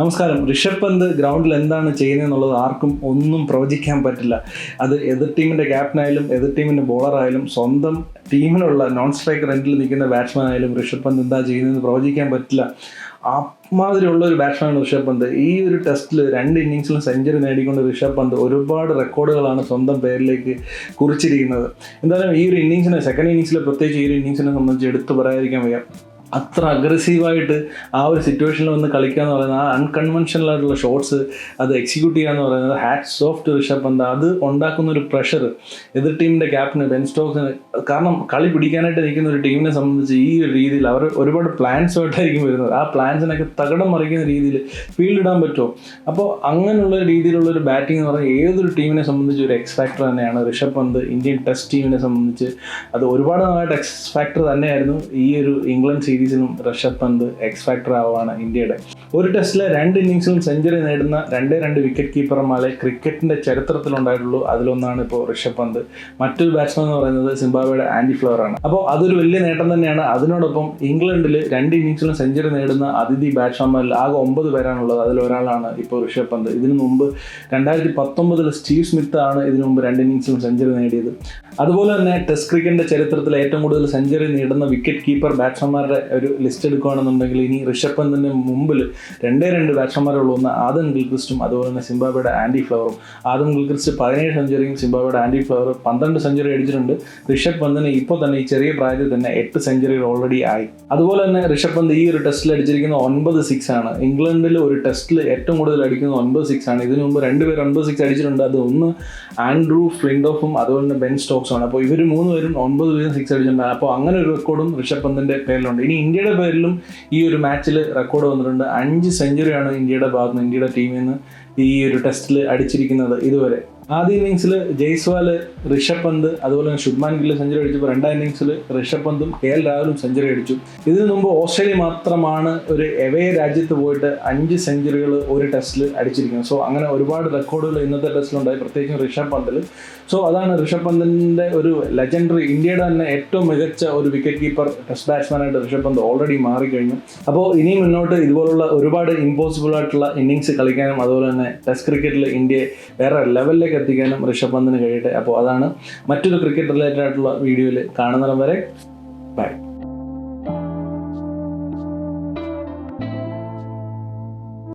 നമസ്കാരം. ഋഷഭ് പന്ത് ഗ്രൗണ്ടിൽ എന്താണ് ചെയ്യുന്നത് എന്നുള്ളത് ആർക്കും ഒന്നും പ്രവചിക്കാൻ പറ്റില്ല. അത് എതിർ ടീമിന്റെ ക്യാപ്റ്റനായാലും എതിർ ടീമിന്റെ ബോളറായാലും സ്വന്തം ടീമിനുള്ള നോൺ സ്ട്രൈക്കർ എൻഡിൽ നിൽക്കുന്ന ബാറ്റ്സ്മാൻ ആയാലും ഋഷഭ് പന്ത് എന്താ ചെയ്യുന്നതെന്ന് പ്രവചിക്കാൻ പറ്റില്ല. അമാതിരിയുള്ള ഒരു ബാറ്റ്സ്മാനാണ് ഋഷഭ് പന്ത്. ഈ ഒരു ടെസ്റ്റിൽ രണ്ട് ഇന്നിങ്സിലും സെഞ്ചുറി നേടിക്കൊണ്ട് ഋഷഭ് പന്ത് ഒരുപാട് റെക്കോർഡുകളാണ് സ്വന്തം പേരിലേക്ക് കുറിച്ചിരിക്കുന്നത്. എന്തായാലും ഈ ഒരു ഇന്നിങ്സിനെ സെക്കൻഡ് ഇന്നിങ്സിൽ പ്രത്യേകിച്ച് ഈ ഒരു ഇന്നിങ്സിനെ സംബന്ധിച്ച് എടുത്തു പറയാതിരിക്കാൻ വയ്യ. അത്ര അഗ്രസീവായിട്ട് ആ ഒരു സിറ്റുവേഷനിൽ വന്ന് കളിക്കുക എന്ന് പറയുന്നത് ആ അൺകൺവെൻഷനൽ ആയിട്ടുള്ള ഷോട്ട്സ് അത് എക്സിക്യൂട്ട് ചെയ്യുക എന്ന് പറയുന്നത് ഹാറ്റ് സോഫ്റ്റ് ഋഷഭ് പന്ത്. അത് ഉണ്ടാക്കുന്ന ഒരു പ്രഷർ എതിർ ടീമിന്റെ ക്യാപ്റ്റന് ബെൻ സ്റ്റോക്സിന് കാരണം കളി പിടിക്കാനായിട്ട് നിൽക്കുന്ന ഒരു ടീമിനെ സംബന്ധിച്ച് ഈ ഒരു രീതിയിൽ അവർ ഒരുപാട് പ്ലാൻസ് ആയിട്ടായിരിക്കും വരുന്നത്. ആ പ്ലാൻസിനൊക്കെ തകടം മറിക്കുന്ന രീതിയിൽ ഫീൽഡ് ഇടാൻ പറ്റുമോ? അപ്പോൾ അങ്ങനെയുള്ള രീതിയിലുള്ള ഒരു ബാറ്റിംഗ് എന്ന് പറഞ്ഞാൽ ഏതൊരു ടീമിനെ സംബന്ധിച്ച് ഒരു എക്സ് ഫാക്ടർ തന്നെയാണ് ഋഷഭ് പന്ത്. ഇന്ത്യൻ ടെസ്റ്റ് ടീമിനെ സംബന്ധിച്ച് അത് ഒരുപാട് നാളായിട്ട് എക്സ് ഫാക്ടർ തന്നെയായിരുന്നു ഈ ഒരു England സീരീസിലും Rishabh Pant X factor ആവുകയാണ് ഇന്ത്യയുടെ ഒരു ടെസ്റ്റിലെ രണ്ട് ഇന്നിങ്സിലും സെഞ്ചുറി നേടുന്ന രണ്ടേ രണ്ട് വിക്കറ്റ് കീപ്പർമാരെ ക്രിക്കറ്റിന്റെ ചരിത്രത്തിലുണ്ടായിട്ടുള്ളൂ. അതിലൊന്നാണ് ഇപ്പോൾ ഋഷഭ് പന്ത്. മറ്റൊരു ബാറ്റ്സ്മാൻ എന്ന് പറയുന്നത് സിംബാബ്വേയുടെ ആൻഡി ഫ്ലവർ ആണ്. അപ്പോൾ അതൊരു വലിയ നേട്ടം തന്നെയാണ്. അതിനോടൊപ്പം ഇംഗ്ലണ്ടിൽ രണ്ട് ഇന്നിങ്സിലും സെഞ്ചുറി നേടുന്ന അതിഥി ബാറ്റ്സ്മാൻമാരിൽ ആകെ ഒമ്പത് പേരാണുള്ളത്. അതിലൊരാളാണ് ഇപ്പോൾ ഋഷഭ് പന്ത്. ഇതിനു മുമ്പ് രണ്ടായിരത്തി പത്തൊമ്പതിൽ സ്റ്റീവ് സ്മിത്ത് ആണ് ഇതിനു മുമ്പ് രണ്ട് ഇന്നിങ്സിലും സെഞ്ചുറി നേടിയത്. അതുപോലെ തന്നെ ടെസ്റ്റ് ക്രിക്കറ്റിന്റെ ചരിത്രത്തിൽ ഏറ്റവും കൂടുതൽ സെഞ്ചുറി നേടുന്ന വിക്കറ്റ് കീപ്പർ ബാറ്റ്സ്മാൻമാരുടെ ഒരു ലിസ്റ്റ് എടുക്കുകയാണെന്നുണ്ടെങ്കിൽ ഇനി ഋഷഭ് പന്തിന് മുമ്പിൽ രണ്ടേ രണ്ട് ബാറ്റ്സ്മാൻമാരുള്ള ഒന്ന് ആദം ഗിൽക്രിസ്റ്റും അതുപോലെ തന്നെ സിംബാബയുടെ ആന്റി ഫ്ലവറും. ആദം ഗിൽക്രിസ്റ്റ് പതിനേഴ് സെഞ്ചുറിയും സിംബാബയുടെ ആന്റി ഫ്ലവർ പന്ത്രണ്ട് സെഞ്ചുറി അടിച്ചിട്ടുണ്ട്. ഋഷഭ് പന്തിന് ഇപ്പോൾ തന്നെ ഈ ചെറിയ പ്രായത്തിൽ തന്നെ എട്ട് സെഞ്ചുറികൾ ഓൾറെഡി ആയി. അതുപോലെ തന്നെ ഋഷഭ് പന്ത് ഈ ഒരു ടെസ്റ്റിൽ അടിച്ചിരിക്കുന്ന ഒൻപത് സിക്സ് ആണ്. ഇംഗ്ലണ്ടിൽ ഒരു ടെസ്റ്റിൽ ഏറ്റവും കൂടുതൽ അടിക്കുന്ന ഒൻപത് സിക്സ് ആണ്. ഇതിനു മുമ്പ് രണ്ടുപേർ ഒൻപത് സിക്സ് അടിച്ചിട്ടുണ്ട്. അത് ഒന്ന് ആൻഡ്രൂ ഫ്ലിൻഡോഫും അതുപോലെ തന്നെ ബെൻ സ്റ്റോക്സും ആണ്. അപ്പോൾ ഇവർ മൂന്ന് പേരും ഒൻപത് വീതം സിക്സ് അടിച്ചിട്ടുണ്ട്. അപ്പോൾ അങ്ങനെ ഒരു റെക്കോർഡും ഋഷഭ് പന്തിന്റെ പേരിലുണ്ട്. ഇനി ഇന്ത്യയുടെ പേരിലും ഈ ഒരു മാച്ചിൽ റെക്കോർഡ് വന്നിട്ടുണ്ട്. അഞ്ച് സെഞ്ചുറിയാണ് ഇന്ത്യയുടെ ഭാഗത്ത് ഇന്ത്യയുടെ ടീമിൽ നിന്ന് ഈ ഒരു ടെസ്റ്റിൽ അടിച്ചിരിക്കുന്നത് ഇതുവരെ. ആദ്യ ഇന്നിങ്സിൽ ജയ്സ്വാൽ ഋഷഭ് പന്ത് അതുപോലെ തന്നെ ശുഭ്മാൻ ഗില്ല് സെഞ്ചുറി അടിച്ചപ്പോൾ രണ്ടാം ഇന്നിങ്സിൽ ഋഷഭ് പന്തും കെ എൽ രാഹുലും സെഞ്ചുറി അടിച്ചു. ഇതിനു മുമ്പ് ഓസ്ട്രേലിയ മാത്രമാണ് ഒരു എവേ രാജ്യത്ത് പോയിട്ട് അഞ്ച് സെഞ്ചുറികൾ ഒരു ടെസ്റ്റിൽ അടിച്ചിരിക്കുന്നത്. സോ അങ്ങനെ ഒരുപാട് റെക്കോർഡുകൾ ഇന്നത്തെ ടെസ്റ്റിലുണ്ടായി പ്രത്യേകിച്ചും ഋഷഭ് പന്തിൽ സോ അതാണ് ഋഷഭ് പന്തിന്റെ ഒരു ലെജൻഡറി ഇന്ത്യയുടെ തന്നെ ഏറ്റവും മികച്ച ഒരു വിക്കറ്റ് കീപ്പർ ടെസ്റ്റ് ബാറ്റ്സ്മാനായിട്ട് ഋഷഭ് പന്ത് ഓൾറെഡി മാറിക്കഴിഞ്ഞു. അപ്പോൾ ഇനി മുന്നോട്ട് ഇതുപോലുള്ള ഒരുപാട് ഇമ്പോസിബിൾ ആയിട്ടുള്ള ഇന്നിങ്സ് കളിക്കാനും അതുപോലെ തന്നെ ടെസ്റ്റ് ക്രിക്കറ്റിൽ ഇന്ത്യയെ വേറെ ലെവലിലേക്ക് എത്തിക്കാനും ഋഷഭ് പന്തിന് കഴിയട്ടെ. അപ്പോൾ അതാണ് മറ്റൊരു ക്രിക്കറ്റ് റിലേറ്റഡ് ആയിട്ടുള്ള വീഡിയോയിൽ കാണുന്നിടം വരെ ബൈ.